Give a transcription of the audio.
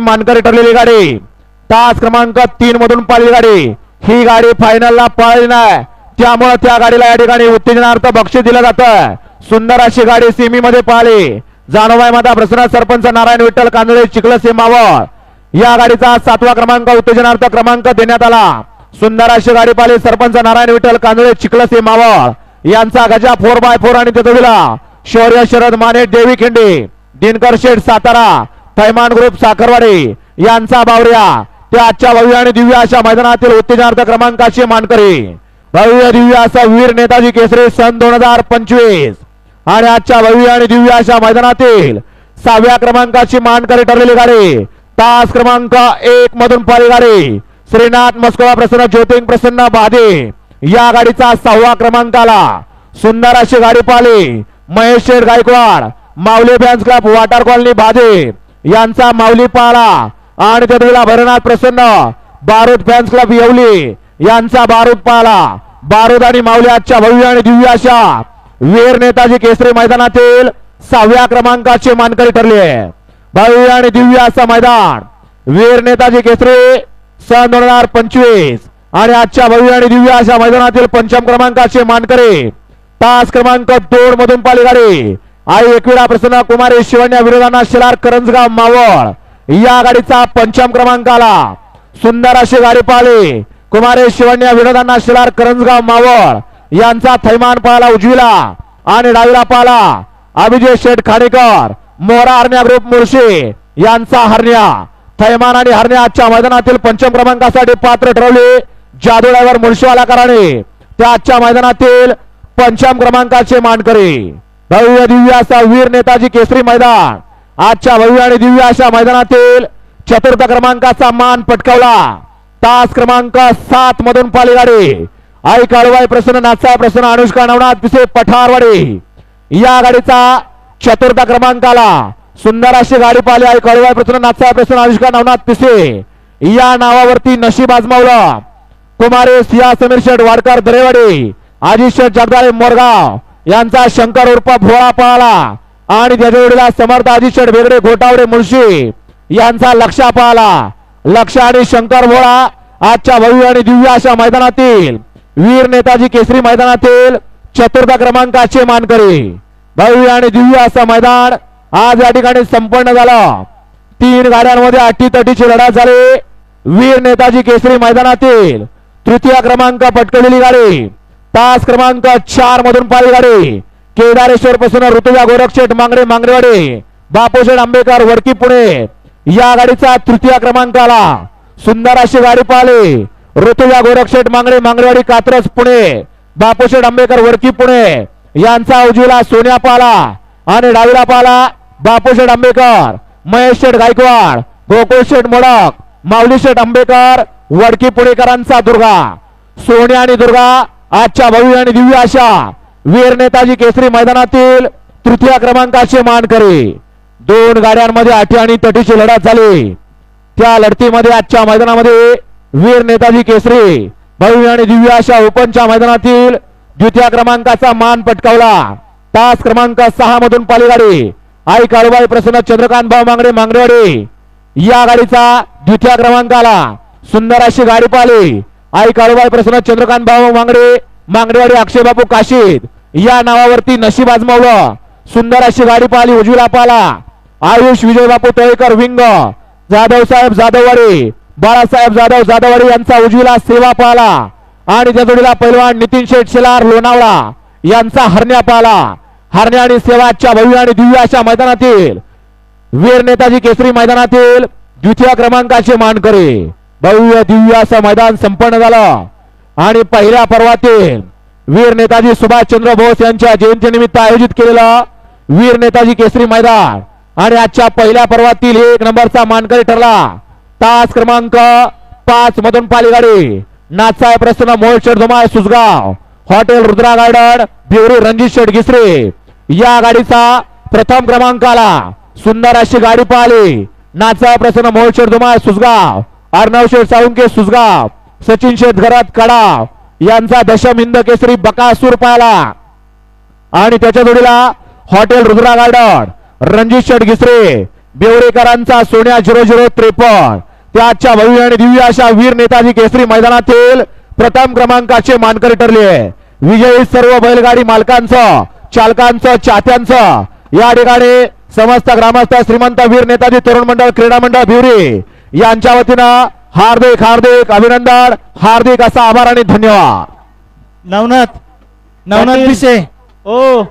मानकरी ठरलेली गाडी. तास क्रमांक तीन मधून पाळली गाडी. ही गाडी फायनलला पाळली नाही. त्यामुळे त्या गाडीला या ठिकाणी उत्तेजनार्थ बक्षीस दिलं जातं. सुंदर अशी गाडी सेमी मध्ये पाळली. जानोबाई माता प्रसन्न सरपंच नारायण विठ्ठल कांदळे चिखल मावळ या गाडीचा सातवा क्रमांक उत्तेजनार्थ क्रमांक देण्यात आला. सुंदर अशी गाडी पाहिली सरपंच नारायण विठ्ठल कांदळे चिखल मावळ यांचा गजा फोर बाय फोर आणि तेजोबीला शौर्य शरद माने देवी खिंडी. दिनकर शेठ सातारा. थैमान ग्रुप साखरवाडे यांचा बावऱ्या ते आजच्या भव्य आणि दिव्य अशा मैदानातील उत्तेजनार्थ क्रमांकाचे मानकरी. भव्य दिव्य असा वीर नेताजी केसरी सन दोन हजार पंचवीस. आणि आजच्या भव्य आणि दिव्य अशा मैदानातील सहाव्या क्रमांकाची मानकरी ठरलेली गाडी. तास क्रमांक एक मधून पाळी गाडी. श्रीनाथ मस्कोबा प्रसन्न ज्योतिंग प्रसन्न बाधे या गाडीचा सहावा क्रमांक आला. सुंदर अशी गाडी पाहिली Mahesh Sheth Gaikwad Mauli fans club water colony बाधे यांचा माऊली पाळा आणि त्याला भरणार प्रसन्न. बारूद फॅन्स क्लब येवली. यांचा बारूद पाळा बारूद आणि माऊली आजच्या भव्य आणि दिव्य अशा. वीर नेताजी केसरी मैदानातील सहाव्या क्रमांकाचे मानकरी ठरले. भव्य आणि दिव्य असं मैदान. वीर नेताजी केसरी सन दोन हजार पंचवीस आणि आजच्या भव्य आणि दिव्य अशा मैदानातील पंचम क्रमांकाचे मानकरी. तास क्रमांक दोन मधून पाली गाडी आई एकविरा प्रसन्न कुमारी शिवण्या विरोधांना शिलार करंजगाव मावळ. या गाडीचा पंचम क्रमांक आला सुंदर अशी गाडी पाहिली कुमारे शिवण्या विरोधांना शिलार करंजगाव मावळ. यांचा थैमान पाहिला उजवीला आणि डावीला पाहिला अभिजय शेठ खाडेकर मोरा हरण्या ग्रुप मुळशी यांचा हरण्या. थैमान आणि हरण्या आजच्या मैदानातील पंचम क्रमांकासाठी पात्र ठरवले. जादू ड्रायव्हर मुळशीवालाकरांनी त्या आजच्या मैदानातील पंचम क्रमांकाचे मानकरी. भव्य दिव्य असा वीर नेताजी केसरी मैदान. आजच्या भव्य आणि दिव्य अशा मैदानातील चतुर्थ क्रमांकाचा मान पटकावला. तास क्रमांक सात मधून पालीगाडी. आई काळवाई प्रसन्न नाचा प्रसन्न अनुष्का नवनाथ पिसे पठारवाडी. या गाडीचा चतुर्थ क्रमांक आला सुंदर अशी गाडी पाहिली. आई काळवाई प्रसन्न नाचा प्रसन्न अनुष्का नवनाथ पिसे या नावावरती नशीब आजमावलं. कुमारे सिया समीर शेठ वाडकर दरेवाडी आजी शेठ जगदाळे मोरगाव. यांचा शंकर उर्फ भोळा पळाला. आणि त्याच्या जोडीला समर्थ आजी शेठ वेगळे घोटावडे मुळशी यांचा लक्षा पळाला. लक्ष आणि शंकर भोळा आजच्या भव्य आणि दिव्य अशा मैदानातील वीर नेताजी केसरी मैदानातील चतुर्थ क्रमांकाचे मानकरी. भव्य आणि दिव्य असं मैदान आज या ठिकाणी संपन्न झालं. तीन गाड्यांमध्ये अटीतटीची लढत झाली. वीर नेताजी केसरी मैदानातील तृतीय क्रमांक पटकवलेली गाडी. तास क्रमांक चार मधून पाळी गाडी केदारेश्वर पासून ऋतुजा गोरक्षेट मांगडे मांगडेवाडी. बापूशेठ आंबेकर वडकी पुणे. या गाडीचा तृतीय क्रमांक आला. सुंदर अशी गाडी पाहिली. ऋतुजा गोरक्षेट मांगडे मांगरेवाडी कात्रज पुणे. बापूशेठ आंबेकर वडकी पुणे. यांचा उजवीला सोन्या पाला आणि डावीला पाला बापूशेठ आंबेकर. महेश शेठ गायकवाड. गोकुळ शेठ मोडक. माऊली शेठ आंबेकर. वडकी पुणेकरांचा दुर्गा. सोन्या आणि दुर्गा आजच्या भव्य आणि दिव्य अशा वीर नेताजी केसरी मैदानातील तृतीय क्रमांकाचे मानकरी. दोन गाड्यांमध्ये आठी आणि तटीची लढत झाली. त्या लढतीमध्ये आजच्या मैदानामध्ये वीर नेताजी केसरी भव्य आणि दिव्य अशा ओपनच्या मैदानातील द्वितीय क्रमांकाचा मान पटकावला. तास क्रमांक सहा मधून पाली गाडी आई काळूबाई प्रसन्न चंद्रकांत भाऊ मांगडे मांगडेवाडी या गाडीचा द्वितीय क्रमांक आला सुंदर अशी गाडी पाहिली. आई काळूबाई प्रसन्न चंद्रकांत भाऊ मांगडे मांगडेवाडी अक्षय बापू काशीद. या नावावरती नशीब आजमावलं. सुंदर अशी गाडी पाहिली उजवीला पाला आयुष विजय बापू तळेकर विंग. जाधव साहेब जाधववाडी. बाळासाहेब जाधव जाधववाडी यांचा उजवीला सेवा पाला. आणि त्या जोडीला पैलवान नितीन शेठ शेलार लोणावळा यांचा हरण्या पाला. हरण्या आणि सेवाच्या भव्य आणि दिव्य अशा मैदानातील. वीर नेताजी केसरी मैदानातील द्वितीय क्रमांकाचे मानकरी. भव्य दिव्य असं मैदान संपन्न झालं. आणि पहिल्या पर्वातील वीर नेताजी सुभाषचंद्र बोस यांच्या जयंतीनिमित्त आयोजित केलेलं वीर नेताजी केसरी मैदान. आणि आजच्या पहिल्या पर्वातील एक नंबरचा मानकरी ठरला. तास क्रमांक पाच मधून पाली गाडी प्रसन्न मोळ Dhumal Susgaon hotel Rudra garden brewery Ranjit Sheth Ghisare या गाडीचा प्रथम क्रमांक आला. सुंदर अशी गाडी पाहिली. नाथसाहेब प्रसन्न मोळ धुमाळ सुसगाव अर्णव शेठ साळुंके सुजगाव सचिन शेठ घरात कडाव यांचा दशम हिंद केसरी बकासूर पाहिला आणि त्याच्या जोडीला हॉटेल रुद्रा गार्डन रणजित शेठ घिसरे बेवरेकरांचा सोन्या झिरो झिरो त्रेपन्न. त्याच्या भव्य आणि दिव्य अशा वीर नेताजी केसरी मैदानातील प्रथम क्रमांकाचे मानकरी ठरले. विजयी सर्व बैलगाडी मालकांचं चालकांचं चाहत्यांचं या ठिकाणी समस्त ग्रामस्थ श्रीमंत वीर नेताजी तरुण मंडळ क्रीडा मंडळ भिवरी यांच्या वतीनं हार्दिक हार्दिक अभिनंदन हार्दिक असा आभार आणि धन्यवाद. नवनाथ नवनाथ. पिसे ओ